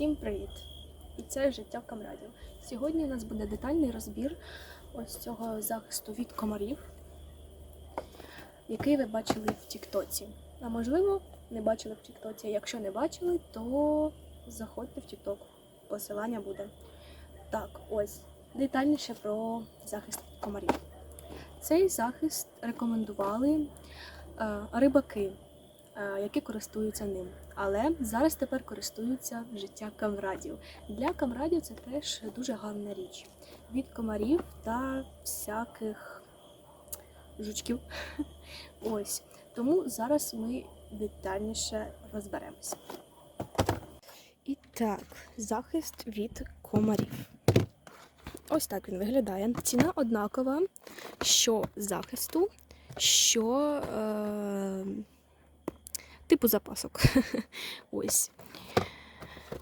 Всім привіт! І це життя в камраді. Сьогодні у нас буде детальний розбір ось цього захисту від комарів, який ви бачили в Тіктоці. А можливо, не бачили в Тіктоці. Якщо не бачили, то заходьте в Тікток. Посилання буде. Так, ось детальніше про захист від комарів. Цей захист рекомендували е, рибаки, які користуються ним. Але зараз тепер користуються життя камрадів. Для камрадів це теж дуже гарна річ. Від комарів та всяких жучків. Ось. Тому зараз ми детальніше розберемося. І так, захист від комарів. Ось так він виглядає. Ціна однакова, що захисту, що е, типу запасок. Ось.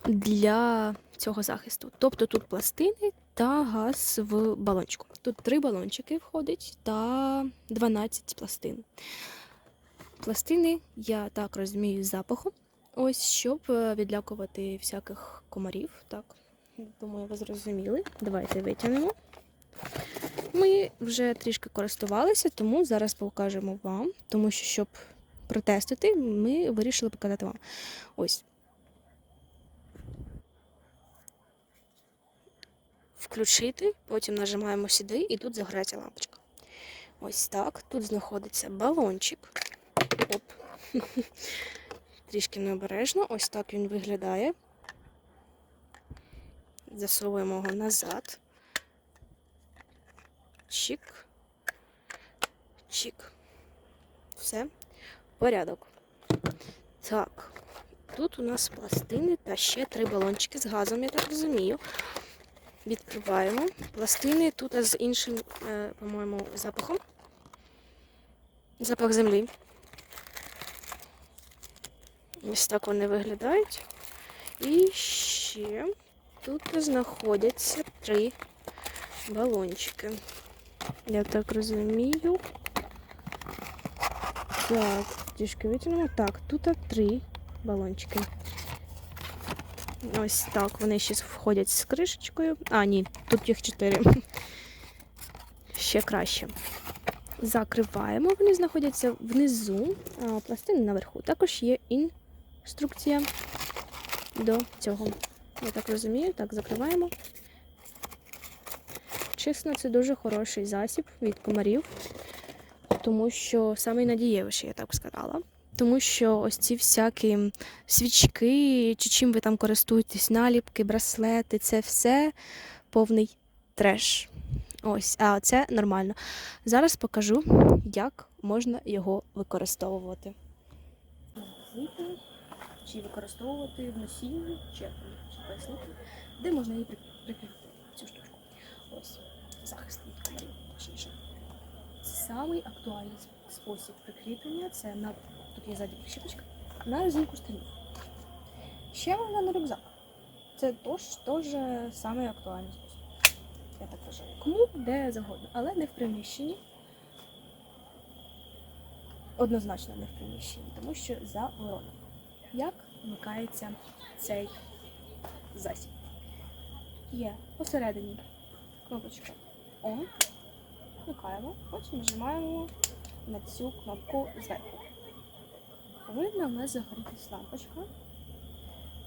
Для цього захисту. Тобто тут пластини та газ в балончику. Тут три балончики входить та 12 пластин. Пластини, я так розумію, з запаху. Ось, щоб е, відлякувати всяких комарів. Так, думаю, ви зрозуміли. Давайте витягнемо. Ми вже трішки користувалися, тому зараз покажемо вам, тому що, щоб протестити, ми вирішили показати вам. Ось. Включити, потім нажимаємо сюди і тут загорається лампочка. Ось так. Тут знаходиться балончик. Оп. Трішки необережно. Ось так він виглядає. Засовуємо його назад. Чик. Чик. Все. Порядок. Так. Тут у нас пластини та ще три балончики з газом, я так розумію. Відкриваємо. Пластини тут з іншим, е, по-моєму, запахом. Запах землі. Ось так вони виглядають. І ще тут знаходяться три балончики. Я так розумію. Так, трішки витягнемо. Так, тут три балончики. Ось так. Вони ще входять з кришечкою. А, ні, тут їх чотири. Ще краще. Закриваємо. Вони знаходяться внизу, а пластини наверху. Також є інструкція до цього. Я так розумію. Так, закриваємо. Чесно, це дуже хороший засіб від комарів, тому що самий надієвіший, я так сказала. Тому що ось ці всякі свічки, чи чим ви там користуєтесь, наліпки, браслети, це все повний треш. Ось, а це нормально. Зараз покажу, як можна його використовувати. Чи використовувати в носінні, чи, пояснити, де можна її прикріпити, цю штучку. Ось, захист точніше. Самий актуальний спосіб прикріплення це на тут є ззаді прищепочка, на резинку штанів. Ще можна на рюкзак. Це теж самий актуальний спосіб. Я так вважаю. Кому де завгодно, але не в приміщенні. Однозначно не в приміщенні, тому що заборонено. Як вмикається цей засіб? Є посередині кнопочка On. Вмикаємо, потім нажимаємо на цю кнопку зверху. Повинна в нас загорітись лампочка.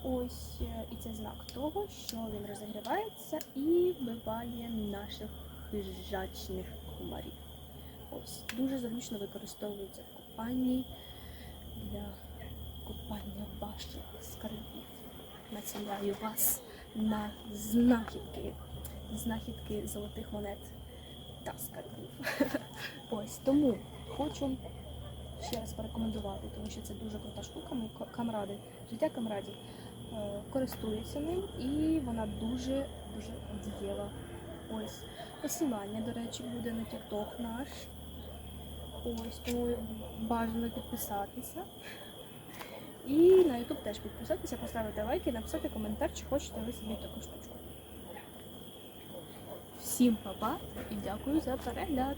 Ось е, і це знак того, що він розігрівається і вбиває наших хижачних комарів. Ось дуже зручно використовується в купанні для купання ваших скарбів. Націляю вас на знахідки, знахідки золотих монет та скарбів. Ось тому хочу ще раз порекомендувати, тому що це дуже крута штука. Ми камради, життя камрадів е, користуються ним, і вона дуже дуже дієва. Ось посилання, до речі, буде на TikTok наш. Ось тому бажано підписатися. І на YouTube теж підписатися, поставити лайки, написати коментар, чи хочете ви собі таку штучку. Всім па-па і дякую за перегляд!